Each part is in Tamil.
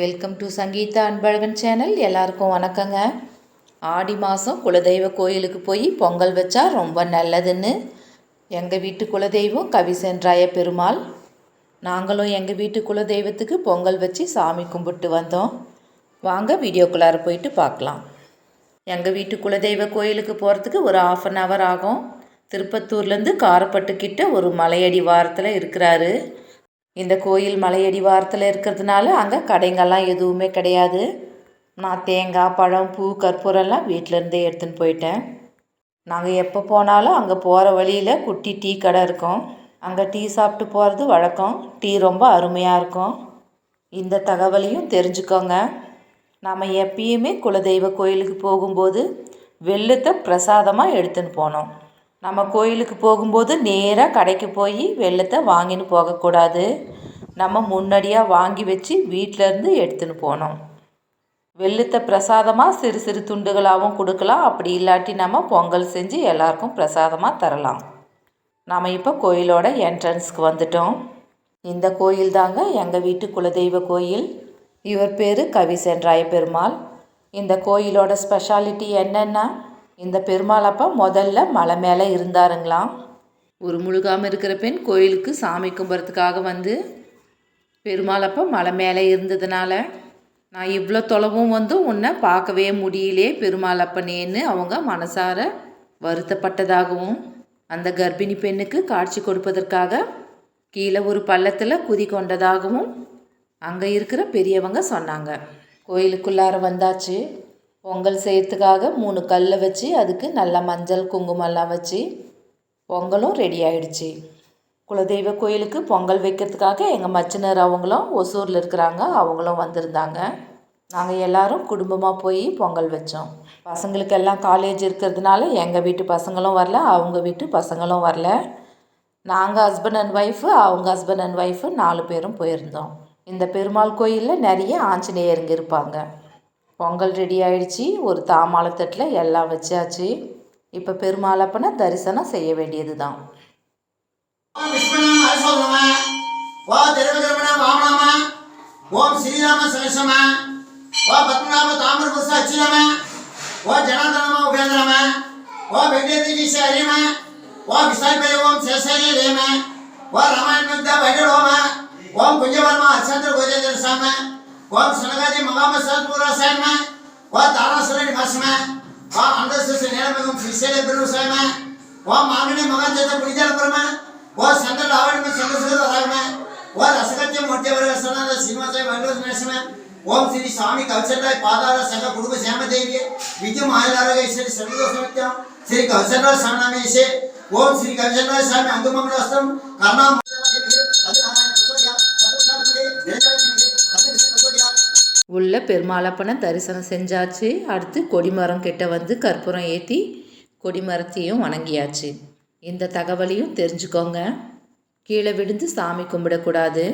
Welcome to Sangeetha Anbazhagan channel எல்லாருக்கும் வணக்கங்க. ஆடி மாதம் குலதெய்வ கோயிலுக்கு போய் பொங்கல் வச்சா ரொம்ப நல்லதுன்னு. எங்கள் வீட்டு குலதெய்வம் கவிசென்றாய பெருமாள். நாங்களும் எங்கள் வீட்டு குலதெய்வத்துக்கு பொங்கல் வச்சு சாமி கும்பிட்டு வந்தோம். வாங்க வீடியோக்குள்ளார போயிட்டு பார்க்கலாம். எங்கள் வீட்டு குலதெய்வ கோயிலுக்கு போகிறதுக்கு ஒரு ஆஃப் அன் ஹவர் ஆகும். திருப்பத்தூர்லேருந்து காரப்பட்டுக்கிட்ட ஒரு மலையடி வாரத்தில் இருக்கிறாரு. இந்த கோயில் மலையடி வாரத்தில் இருக்கிறதுனால அங்கே கடைங்கள்லாம் எதுவுமே கிடையாது. நான் தேங்காய் பழம் பூ கற்பூரம்லாம் வீட்டிலேருந்தே எடுத்துன்னு போயிட்டேன். நாங்கள் எப்போ போனாலும் அங்கே போகிற வழியில் குட்டி டீ கடை இருக்கும். அங்கே டீ சாப்பிட்டு போகிறது வழக்கம். டீ ரொம்ப அருமையாக இருக்கும். இந்த தகவலையும் தெரிஞ்சுக்கோங்க. நாம் எப்பயுமே குலதெய்வ கோயிலுக்கு போகும்போது வெள்ளத்தை பிரசாதமாக எடுத்துன்னு போனோம். நம்ம கோயிலுக்கு போகும்போது நேராக கடைக்கு போய் வெள்ளத்தை வாங்கின்னு போகக்கூடாது. நம்ம முன்னாடியாக வாங்கி வச்சு வீட்டிலேருந்து எடுத்துன்னு போனோம் வெள்ளத்தை பிரசாதமாக சிறு சிறு துண்டுகளாகவும் கொடுக்கலாம். அப்படி இல்லாட்டி நம்ம பொங்கல் செஞ்சு எல்லாருக்கும் பிரசாதமாக தரலாம். நாம் இப்போ கோயிலோட என்ட்ரன்ஸ்க்கு வந்துட்டோம். இந்த கோயில் தாங்க எங்கள் வீட்டு குலதெய்வ கோயில். இவர் பேர் கவி சென்றாய பெருமாள் இந்த கோயிலோட ஸ்பெஷாலிட்டி என்னென்னா இந்த பெருமாள் அப்பா முதல்ல மலை மேலே இருந்தாருங்களாம். ஒரு முழுகாமல் இருக்கிற பெண் கோயிலுக்கு சாமி கும்புறதுக்காக வந்து பெருமாள் அப்பா மலை மேலே இருந்ததுனால நான் இவ்வளோ தொலைவும் வந்து உன்னை பார்க்கவே முடியலே பெருமாளப்பனேன்னு அவங்க மனசார வருத்தப்பட்டதாகவும் அந்த கர்ப்பிணி பெண்ணுக்கு காட்சி கொடுப்பதற்காக கீழே ஒரு பள்ளத்தில் குதி கொண்டதாகவும் அங்கே இருக்கிற பெரியவங்க சொன்னாங்க. கோயிலுக்குள்ளார வந்தாச்சு. பொங்கல் செய்யறதுக்காக மூணு கல்லை வச்சு அதுக்கு நல்லா மஞ்சள் குங்குமம்லாம் வச்சு பொங்கலும் ரெடி ஆயிடுச்சு. குலதெய்வ கோயிலுக்கு பொங்கல் வைக்கிறதுக்காக எங்கள் மச்சினர் அவங்களும் ஒசூரில் இருக்கிறாங்க. அவங்களும் வந்திருந்தாங்க. நாங்கள் எல்லாரும் குடும்பமாக போய் பொங்கல் வச்சோம். பசங்களுக்கு எல்லாம் காலேஜ் இருக்கிறதுனால எங்கள் வீட்டு பசங்களும் வரல அவங்க வீட்டு பசங்களும் வரல. நாங்கள் ஹஸ்பண்ட் அண்ட் ஒய்ஃபு அவங்க ஹஸ்பண்ட் அண்ட் ஒய்ஃபு நாலு பேரும் போயிருந்தோம். இந்த பெருமாள் கோயிலில் நிறைய ஆஞ்சநேயருங்க இருப்பாங்க. பொங்கல் ரெடி ஆயிடுச்சு. ஒரு தாமாளத்தட்டில் எல்லாம் வச்சாச்சு. இப்போ பெருமாளப்பனை தரிசனம் செய்ய வேண்டியது தான் ஓம் விஷ்ணுநாம ஹரிசோதம ஓ திருவிக்கிரமண வாமனாம. ஓம் ஸ்ரீராம சரசம ஓ பத்மநாப தாமிரபுஷ அச்சிரம. ஓ ஜனார்தனம உபேந்திரம. ஓ வெங்கடேஷ ஹரிம ஓ விசால்பய ஓம் சேஷய லேம ஓ ரமாயண வைடலோம ஓம் குஞ்சவர்மா அச்சந்திர கோஜேந்திர சாம. कौन सुनगाजी मगा में सर पूरा साइन में, वह तारासुर निकास में, वह अंदर से नेल में तुम फिसेले बेरुसाय में, वह मांगने मगा जैसे पुनिजलपुर में, वह संदर लावण में संदर राग में, वह रसगत्य मोटे वर्ग सनाद श्रीनिवास मंडल नेश में ओम श्री स्वामी कवचराय पादार संघ कुटुंब श्याम देवी विद्यु महादार श्री सर्वदोष नित्यम श्री कवचराय स्वामी से ओम श्री कवचराय स्वामी உள்ள பெருமாளப்பனை தரிசனம் செஞ்சாச்சு. அடுத்து கொடிமரம் கிட்ட வந்து கற்பூரம் ஏற்றி கொடிமரத்தையும் வணங்கியாச்சு. இந்த தகவலையும் தெரிஞ்சுக்கோங்க. கீழே விழுந்து சாமி கும்பிடக்கூடாது.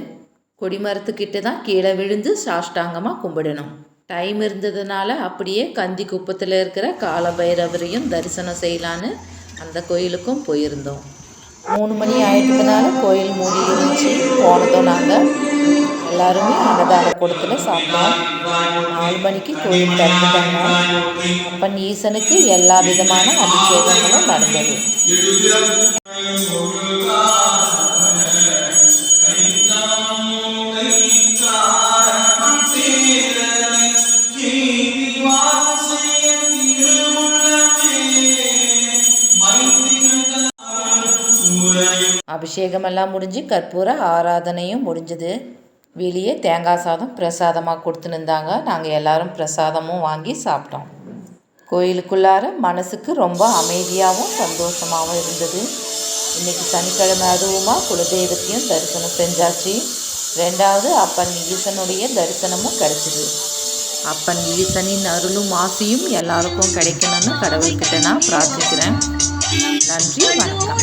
கொடிமரத்துக்கிட்ட தான் கீழே விழுந்து சாஷ்டாங்கமாக கும்பிடணும். டைம் இருந்ததுனால அப்படியே கந்தி குப்பத்தில் இருக்கிற காலபைரவரையும் தரிசனம் செய்யலான்னு அந்த கோயிலுக்கும் போயிருந்தோம். மூணு மணி ஆயிட்டதுனால கோயில் மூடி இருந்துச்சு போனதும் நாங்கள் எல்லாருமே அன்னதான கூடத்தில் சாப்பிட்டோம். நாலு மணிக்கு கோயில் திறந்துட்டாங்க. அப்பன் ஈசனுக்கு எல்லா விதமான அபிஷேகங்களும் நடந்தது. அபிஷேகமெல்லாம் முடிஞ்சு கற்பூர ஆராதனையும் முடிஞ்சது. வெளியே தேங்காய் சாதம் பிரசாதமாக கொடுத்துன்னு நாங்கள் எல்லாரும் பிரசாதமும் வாங்கி சாப்பிட்டோம். கோயிலுக்குள்ளார மனசுக்கு ரொம்ப அமைதியாகவும் சந்தோஷமாகவும் இருந்தது. இன்றைக்கி சனிக்கிழமை அதுவுமா குலதெய்வத்தையும் தரிசனம் செஞ்சாச்சு. ரெண்டாவது அப்பன் ஈசனுடைய தரிசனமும் கிடச்சிது. அப்பன் ஈசனின் அருளும் ஆசையும் எல்லாருக்கும் கிடைக்கணும்னு கடவுள்கிட்ட நான் பிரார்த்திக்கிறேன். நன்றி வணக்கம்.